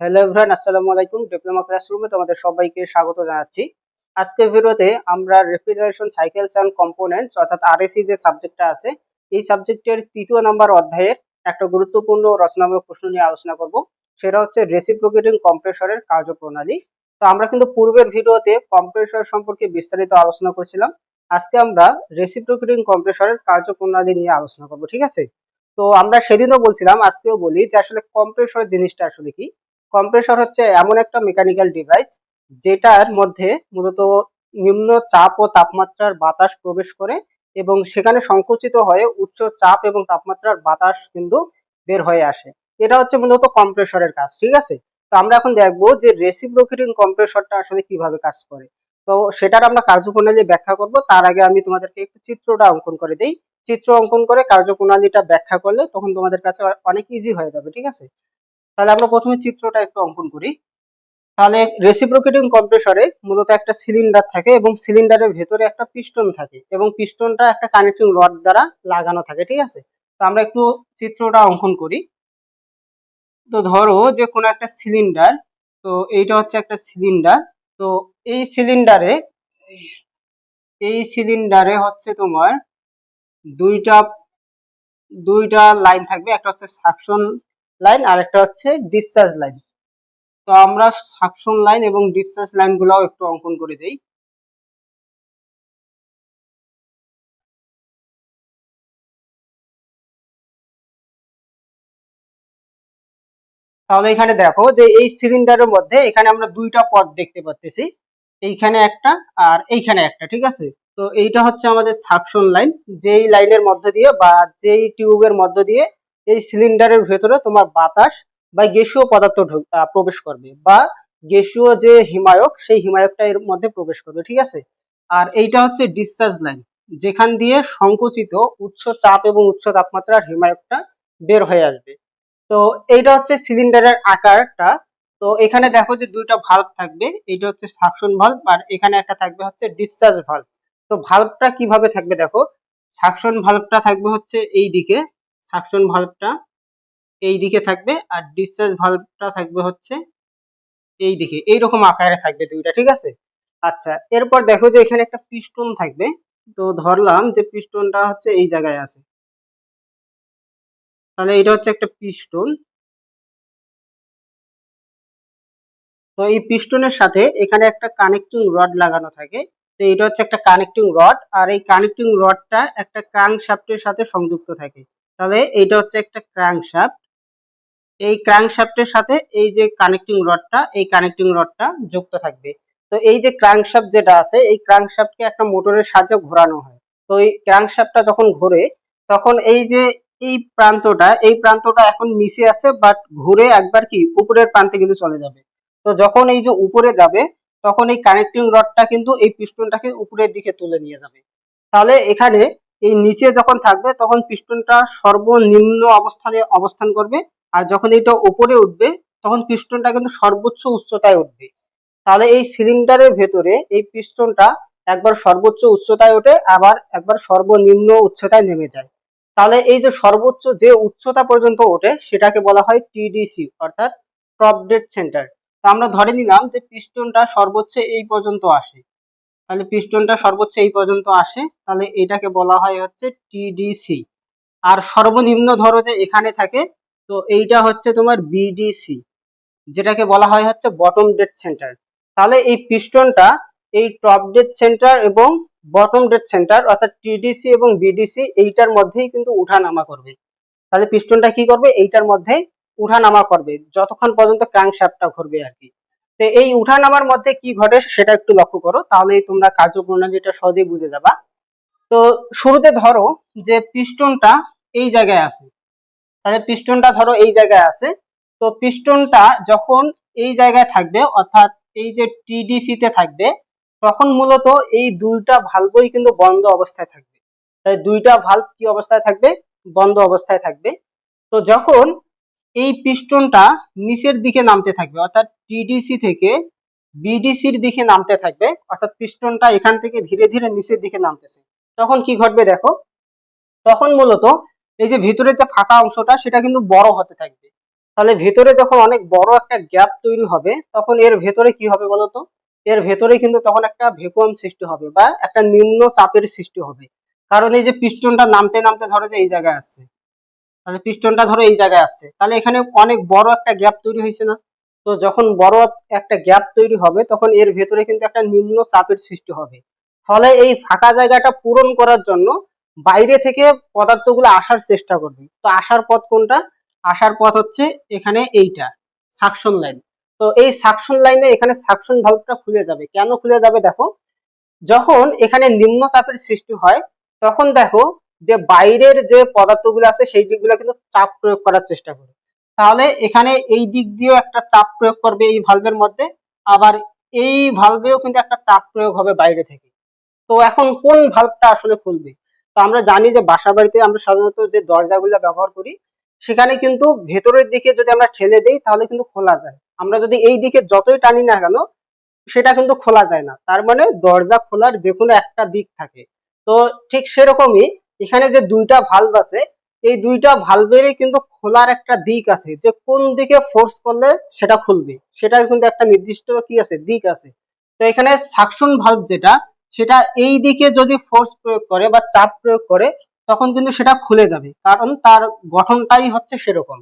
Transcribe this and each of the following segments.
Hello everyone, আসসালামু আলাইকুম। Diploma ক্লাসরুমে তোমাদের সবাইকে স্বাগত জানাচ্ছি। আজকের ভিডিওতে আমরা রেফ্রিজারেশন সাইকেলস অ্যান্ড কম্পোনেন্টস অর্থাৎ আরএসি যে সাবজেক্টটা আছে, এই সাবজেক্টের তৃতীয় নাম্বার অধ্যায়ের একটা গুরুত্বপূর্ণ, রচনামূলক প্রশ্ন নিয়ে আলোচনা করব। সেটা হচ্ছে রেসিপ্রোকেটিং কম্প্রেসরের কার্যপ্রণালী। তো আমরা কিন্তু পূর্বের ভিডিওতে কম্প্রেসর সম্পর্কে বিস্তারিত আলোচনা করেছিলাম। আজকে আমরা রেসিপ্রোকেটিং কম্প্রেসরের কার্যপ্রণালী নিয়ে আলোচনা করব, ঠিক আছে? তো আমরা সেদিনও বলছিলাম, আজকেও বলি যে আসলে কম্প্রেসর জিনিসটা আসলে কি? কম্প্রেসর হচ্ছে এমন একটা মেকানিক্যাল ডিভাইস যেটার মধ্যে মূলত নিম্ন চাপ ও তাপমাত্রার বাতাস প্রবেশ করে এবং সেখানে সংকুচিত হয়ে উচ্চ চাপ এবং তাপমাত্রার বাতাস কিন্তু বের হয়ে আসে। এটা হচ্ছে মূলত কম্প্রেসরের কাজ, ঠিক আছে? তো আমরা এখন দেখব যে রেসিপ্রোকেটিং কম্প্রেসরটা আসলে কীভাবে কাজ করে। তো সেটার আমরা কার্যপ্রণালী ব্যাখ্যা করব। তার আগে আমি তোমাদেরকে একটু চিত্রটা অঙ্কন করে দিই। চিত্র অঙ্কন করে কার্যপ্রণালীটা ব্যাখ্যা করলে তখন তোমাদের কাছে অনেক ইজি হয়ে যাবে, ঠিক আছে? তাহলে আমরা প্রথমে চিত্রটা একটু অঙ্কন করি। তাহলে রেসিপ্রোকেটিং কম্প্রেসরে মূলত একটা সিলিন্ডার থাকে এবং সিলিন্ডারের ভেতরে একটা পিস্টন থাকে এবং পিস্টনটা একটা কানেক্টিং রড দ্বারা লাগানো থাকে, ঠিক আছে? তো আমরা একটু চিত্রটা অঙ্কন করি। তো ধরো যে কোনো একটা সিলিন্ডার তো এইটা হচ্ছে একটা সিলিন্ডার তো এই সিলিন্ডারে এই সিলিন্ডারে হচ্ছে তোমার দুইটা দুইটা লাইন থাকবে, একটা হচ্ছে সাকশন লাইন আর একটা হচ্ছে ডিসচার্জ লাইন তো আমরা সাকশন লাইন এবং ডিসচার্জ লাইনগুলোও একটু অঙ্কন করে দেই। তাহলে এখানে দেখো যে এই সিলিন্ডারের মধ্যে এখানে আমরা দুইটা পথ দেখতে পাচ্ছি এইখানে একটা আর এইখানে একটা, ঠিক আছে? তো এইটা হচ্ছে আমাদের সাকশন লাইন যেই লাইনের মধ্য দিয়ে বা যেই টিউবের মধ্য দিয়ে এই সিলিন্ডারের ভেতরে তোমার বাতাস বা গ্যাসীয় পদার্থ প্রবেশ করবে বা গ্যাসীয় যে হিমায়ক, সেই হিমায়কটা এর মধ্যে প্রবেশ করবে, ঠিক আছে? আর এইটা হচ্ছে ডিসচার্জ লাইন যেখান দিয়ে সংকুচিত উচ্চ চাপ এবং উচ্চ তাপমাত্রার হিমায়কটা বের হয়ে আসবে। তো এইটা হচ্ছে সিলিন্ডারের আকারটা। তো এখানে দেখো যে দুইটা ভাল্ব থাকবে, এইটা হচ্ছে সাকশন ভাল্ব আর এখানে একটা থাকবে হচ্ছে ডিসচার্জ ভাল্ব তো ভাল্বটা কীভাবে থাকবে দেখো? সাকশন ভাল্বটা থাকবে হচ্ছে এই দিকে সাকশন ভাল্বটা এই দিকে থাকবে আর ডিসচার্জ ভাল্বটা থাকবে হচ্ছে এই দিকে এইরকম আকারে থাকবে দুইটা, ঠিক আছে? আচ্ছা এরপর দেখো যে এখানে একটা পিস্টন থাকবে। তো ধরলাম যে পিস্টনটা হচ্ছে এই জায়গায় আছে। তাহলে এটা হচ্ছে একটা পিস্টন তো এই পিস্টনের সাথে এখানে একটা কানেক্টিং রড লাগানো থাকে। তো এটা হচ্ছে একটা কানেক্টিং রড আর এই কানেক্টিং রডটা একটা ক্রাঙ্ক শাফটের সাথে সংযুক্ত থাকে। তাহলে এইটা হচ্ছে একটা ক্রাঙ্ক শাফট এই ক্রাঙ্ক শাফটের সাথে এই যে কানেক্টিং রডটা এই কানেক্টিং রডটা যুক্ত থাকবে। তো এই যে ক্রাঙ্ক শাফট যেটা আছে, এই ক্রাঙ্ক শাফটকে একটা মোটরের সাহায্যে ঘোরানো হয়। তো এই ক্রাঙ্ক শাফটটা যখন ঘোরে, তখন এই যে এই প্রান্তটা এই প্রান্তটা এখন নিচে আছে বাট ঘুরে একবার কি উপরের প্রান্তে কিন্তু চলে যাবে। তো যখন এই যে উপরে যাবে, তখন এই কানেক্টিং রডটা কিন্তু এই পিস্টনটাকে উপরের দিকে তুলে নিয়ে যাবে। তাহলে এখানে এই নিচে যখন থাকবে, তখন পিস্টনটা সর্বনিম্ন অবস্থানে অবস্থান করবে। আর যখন এটা উপরে উঠবে, তখন পিস্টনটা কিন্তু সর্বোচ্চ উচ্চতায় উঠবে। তাহলে এই সিলিন্ডারের ভেতরে এই পিস্টনটা একবার সর্বোচ্চ উচ্চতায় ওঠে, আবার একবার সর্বনিম্ন উচ্চতায় নেমে যায়। তাহলে এই যে সর্বোচ্চ যে উচ্চতা পর্যন্ত ওঠে, সেটাকে বলা হয় টিডিসি, অর্থাৎ টপ ডেড সেন্টার। তো আমরা ধরে নিলাম যে পিস্টনটা সর্বোচ্চ এই পর্যন্ত আসে। তাহলে পিস্টনটা সর্বোচ্চ এই পর্যন্ত আসে। তাহলে এটাকে বলা হয় হচ্ছে টিডিসি। আর সর্বনিম্ন ধরো যে এখানে থাকে, তো এইটা হচ্ছে তোমার বিডিসি, যেটাকে বলা হয় হচ্ছে বটম ডেড সেন্টার। তাহলে এই পিস্টনটা এই টপ ডেড সেন্টার এবং বটম ডেড সেন্টার, অর্থাৎ টিডিসি এবং বিডিসি, এইটার মধ্যেই কিন্তু উঠানামা করবে। তাহলে পিস্টনটা কি করবে? এইটার মধ্যে উঠানামা করবে, যতক্ষণ পর্যন্ত ক্রাঙ্কশ্যাফটটা ঘুরবে আর কি। তো এই উঠানামার মধ্যে কি ঘটে সেটা একটু লক্ষ্য করো, তাহলেই তোমরা কার্যপ্রণালীটা সহজেই বুঝে যাবা। তো শুরুতে ধরো যে পিস্টনটা এই জায়গায় আছে। তাহলে পিস্টনটা ধরো এই জায়গায় আছে। তো পিস্টনটা যখন এই জায়গায় থাকবে, অর্থাৎ এই যে টিডিসি তে থাকবে, তখন মূলত এই দুইটা ভালভই কিন্তু বন্ধ অবস্থায় থাকবে। তাই দুইটা ভালভ কি অবস্থায় থাকবে? বন্ধ অবস্থায় থাকবে। তো যখন এই পিস্টনটা নিচের দিকে নামতে থাকবে, অর্থাৎ টিডিসি থেকে বিডিসির দিকে নামতে থাকবে, অর্থাৎ পিস্টনটা এখান থেকে ধীরে ধীরে নিচের দিকে নামতেছে। তখন কি ঘটবে দেখো? তখন মূলত এই যে ভিতরের যে ফাঁকা অংশটা, সেটা কিন্তু বড় হতে থাকবে। তাহলে ভেতরে যখন অনেক বড় একটা গ্যাপ তৈরি হবে, তখন এর ভেতরে কি হবে বলতো? এর ভেতরে কিন্তু তখন একটা ভেকুয়াম সৃষ্টি হবে বা একটা নিম্ন চাপের সৃষ্টি হবে। কারণ এই যে পিস্টনটা নামতে নামতে ধরো যে এই জায়গায় আসছে। তাহলে পিস্টনটা ধরো এই জায়গায় আসছে। তাহলে এখানে অনেক বড় একটা গ্যাপ তৈরি হয়েছে না? তো যখন বড় একটা গ্যাপ তৈরি হবে, তখন এর ভেতরে কিন্তু একটা নিম্ন চাপের সৃষ্টি হবে। ফলে এই ফাঁকা জায়গাটা পূরণ করার জন্য বাইরে থেকে পদার্থগুলো আসার চেষ্টা করবে। তো আসার পথ কোনটা? আসার পথ হচ্ছে এখানে এইটা সাকশন লাইন তো এই সাকশন লাইনে এখানে সাকশন ভালভটা খুলে যাবে। কেন খুলে যাবে দেখো? যখন এখানে নিম্ন চাপের সৃষ্টি হয়, তখন দেখো যে বাইরের যে পদার্থগুলো আছে, সেই দিকগুলো কিন্তু চাপ প্রয়োগ করার চেষ্টা করে। তাহলে এখানে এই দিক দিয়েও একটা চাপ প্রয়োগ করবে এই ভালভের মধ্যে, আবার এই ভালভেও কিন্তু একটা চাপ প্রয়োগ হবে বাইরে থেকে। তো এখন কোন ভালভটা আসলে খুলবে? তো আমরা জানি যে বাসা বাড়িতে আমরা সাধারণত যে দরজাগুলো ব্যবহার করি, সেখানে কিন্তু ভেতরের দিকে যদি আমরা ঠেলে দেই, তাহলে কিন্তু খোলা যায়। আমরা যদি এই দিকে যতই টানি না কেন, সেটা কিন্তু খোলা যায় না। তার মানে দরজা খোলার যে কোনো একটা দিক থাকে। তো ঠিক সেরকমই এখানে যে দুইটা ভাল্ব আছে, এই দুইটা ভালভেরই কিন্তু খোলার একটা দিক আছে, যে কোন দিকে ফোর্স করলে সেটা খুলবে। সেটা কিন্তু একটা নির্দিষ্ট কি আছে, দিক আছে। তো এখানে সাকশন ভালভ যেটা, সেটা এই দিকে যদি ফোর্স প্রয়োগ করে বা চাপ প্রয়োগ করে, তখন কিন্তু সেটা খুলে যাবে, কারণ তার গঠনটাই হচ্ছে সেরকম।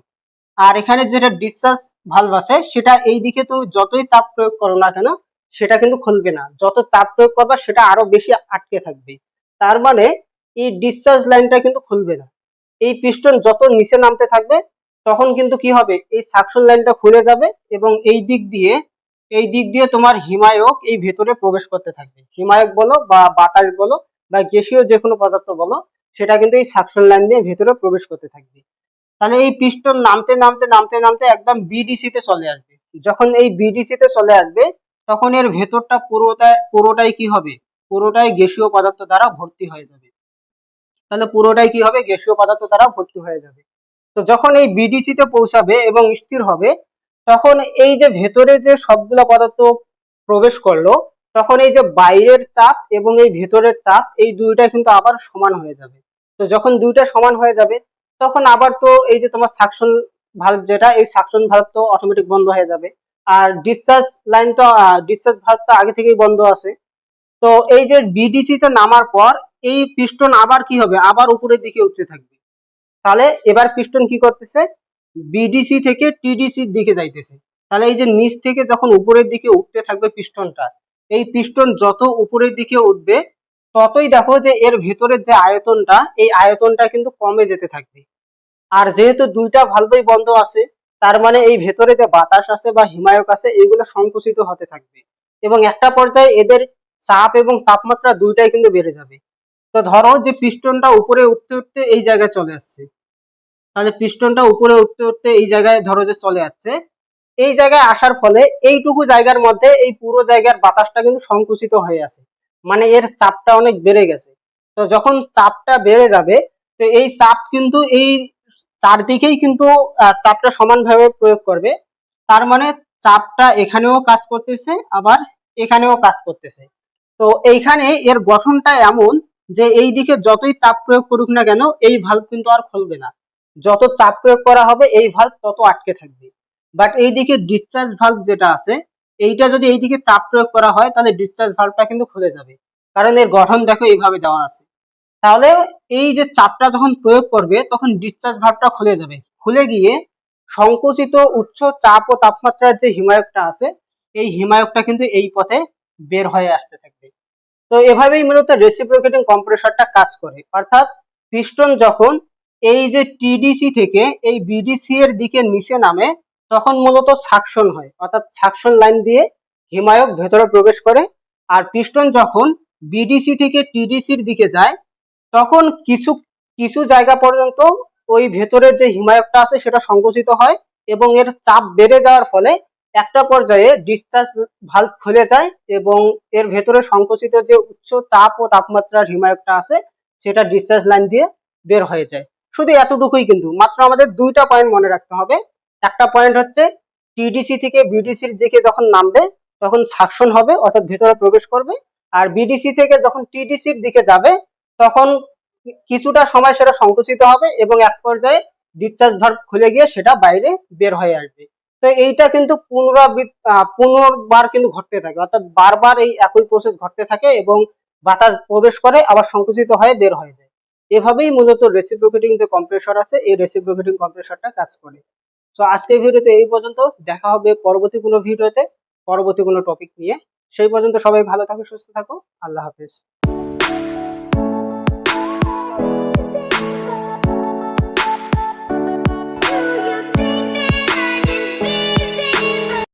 আর এখানে যেটা ডিসচার্জ ভাল্ব আছে, সেটা এই দিকে তুমি যতই চাপ প্রয়োগ করো না কেন, সেটা কিন্তু খুলবে না। যত চাপ প্রয়োগ করবা, সেটা আরও বেশি আটকে থাকবে। তার মানে এই ডিসচার্জ লাইনটা কিন্তু খুলবে না। এই পিস্টন যত নিচে নামতে থাকবে, তখন কিন্তু কি হবে? এই সাকশন লাইনটা খুলে যাবে এবং এই দিক দিয়ে, এই দিক দিয়ে তোমার হিমায়ক এই ভেতরে প্রবেশ করতে থাকবে। হিমায়ক বলো বা বাতাস বলো বা গ্যাসীয় যে কোনো পদার্থ বলো, সেটা কিন্তু এই সাকশন লাইন দিয়ে ভেতরে প্রবেশ করতে থাকবে। তাহলে এই পিস্টন নামতে নামতে নামতে নামতে একদম বিডিসি তে চলে আসবে। যখন এই বিডিসি তে চলে আসবে, তখন এর ভেতরটা পুরোটাই পুরোটাই কি হবে? পুরোটাই গ্যাসীয় পদার্থ দ্বারা ভর্তি হয়ে যাবে। তাহলে পুরোটাই কি হবে? গ্যাসীয় পদার্থ দ্বারা ভর্তি হয়ে যাবে। তো যখন এই বিডিসি তে পৌঁছাবে এবং স্থির হবে, তখন এই যে ভেতরে যে সবগুলো পদার্থ প্রবেশ করল, তখন এই যে বাইরের চাপ এবং এই ভেতরের চাপ, এই দুইটা কিন্তু আবার সমান হয়ে যাবে। তো যখন দুইটা সমান হয়ে যাবে, তখন আবার তো এই যে তোমার সাকশন ভালভ যেটা, এই সাকশন ভালভ তো অটোমেটিক বন্ধ হয়ে যাবে। আর ডিসচার্জ লাইন তো ডিসচার্জ ভালভ তো আগে থেকেই বন্ধ আছে। তো এই যে বিডিসি তে নামার পর এই পিস্টন আবার কি হবে? আবার উপরের দিকে উঠতে থাকবে। তাহলে এবার পিস্টন কি করতেছে? বিডিসি থেকে টিডিসির দিকে যাইতেছে। তাহলে এই যে নিচ থেকে যখন উপরের দিকে উঠতে থাকবে পিস্টনটা এই পিস্টন যত উপরের দিকে উঠবে, ততই দেখো যে এর ভেতরের যে আয়তনটা, এই আয়তনটা কিন্তু কমে যেতে থাকবে। আর যেহেতু দুইটা ভালভই বন্ধ আছে, তার মানে এই ভেতরে যে বাতাস আছে বা হিমায়ক আছে এগুলো সংকুচিত হতে থাকবে। এবং একটা পর্যায়ে এদের চাপ এবং তাপমাত্রা দুইটাই কিন্তু বেড়ে যাবে। তো ধরো যে পিস্টনটা উপরে উঠতে উঠতে এই জায়গায় চলে আসছে। তাহলে পিস্টনটা উপরে উঠতে উঠতে এই জায়গায় ধরো যে চলে যাচ্ছে এই জায়গায় আসার ফলে এইটুকু জায়গার মধ্যে এই পুরো জায়গার বাতাসটা কিন্তু সংকুচিত হয়ে আছে মানে এর চাপটা অনেক বেড়ে গেছে। তো যখন চাপটা বেড়ে যাবে, তো এই চাপ কিন্তু এই চারদিকেই কিন্তু চাপটা সমানভাবে প্রয়োগ করবে। তার মানে চাপটা এখানেও কাজ করতেছে, আবার এখানেও কাজ করতেছে। তো এইখানে এর গঠনটা এমন যে এই দিকে যতই চাপ প্রয়োগ করুক না কেন, এই ভালভ কিন্তু আর খুলবে না। যত চাপ প্রয়োগ করা হবে, এই ভালভ তত আটকে থাকবে। বাট এইদিকে ডিসচার্জ ভালভ যেটা আছে, এইটা যদি এইদিকে চাপ প্রয়োগ করা হয়, তাহলে ডিসচার্জ ভালভটা কিন্তু খুলে যাবে। কারণ এর গঠন দেখো এইভাবে দেওয়া আছে। তাহলে এই যে চাপটা যখন প্রয়োগ করবে, তখন ডিসচার্জ ভালভটা খুলে যাবে। খুলে গিয়ে সংকুচিত উচ্চ চাপ ও তাপমাত্রার যে হিমায়কটা আছে, এই হিমায়কটা কিন্তু এই পথে বের হয়ে আসতে থাকবে। তো এভাবেই মূলত রেসিপ্রোকেটিং কম্প্রেসরটা কাজ করে। অর্থাৎ পিস্টন যখন এই যে টিডিসি থেকে এই বিডিসি এর দিকে নিচে নামে, তখন মূলত সাকশন হয়। অর্থাৎ সাকশন লাইন দিয়ে হিমায়ক ভেতরে প্রবেশ করে। আর পিস্টন যখন বিডিসি থেকে টিডিসির দিকে যায়, তখন কিছু কিছু জায়গা পর্যন্ত ওই ভেতরের যে হিমায়কটা আছে, সেটা সংকুচিত হয় এবং এর চাপ বেড়ে যাওয়ার ফলে একটা পর্যায়ে ডিসচার্জ ভালভ খুলে যায় এবং এর ভেতরে সংকুচিত যে উচ্চ চাপ ও তাপমাত্রার হিমায়কটা আছে সেটা ডিসচার্জ লাইন দিয়ে বের হয়ে যায়। শুধু এতটুকুই কিন্তু, মাত্র আমাদের দুইটা পয়েন্ট মনে রাখতে হবে। একটা পয়েন্ট হচ্ছে টিডিসি থেকে বিডিসির দিকে যখন নামবে, তখন সাকশন হবে, অর্থাৎ ভেতরে প্রবেশ করবে। আর বিডিসি থেকে যখন টিডিসির দিকে যাবে, তখন কিছুটা সময় সেটা সংকুচিত হবে এবং এক পর্যায়ে ডিসচার্জ ভাল্ব খুলে গিয়ে সেটা বাইরে বের হয়ে আসবে। তো এইটা কিন্তু পুনরাবৃত্ত আহ, পুনর্বার কিন্তু ঘটতে থাকে। অর্থাৎ বারবার এই একই প্রসেস ঘটতে থাকে এবং বাতাস প্রবেশ করে আবার সংকুচিত হয়ে বের হয়ে যায়। এভাবেই মূলত রেসিপ্রোকেটিং যে কম্প্রেসর আছে এই রেসিপ্রোকেটিং কম্প্রেসরটা কাজ করে। তো আজকের ভিডিওতে এই পর্যন্ত। দেখা হবে পরবর্তী কোনো ভিডিওতে পরবর্তী কোনো টপিক নিয়ে। সেই পর্যন্ত সবাই ভালো থাকো সুস্থ থাকো। আল্লাহ হাফেজ।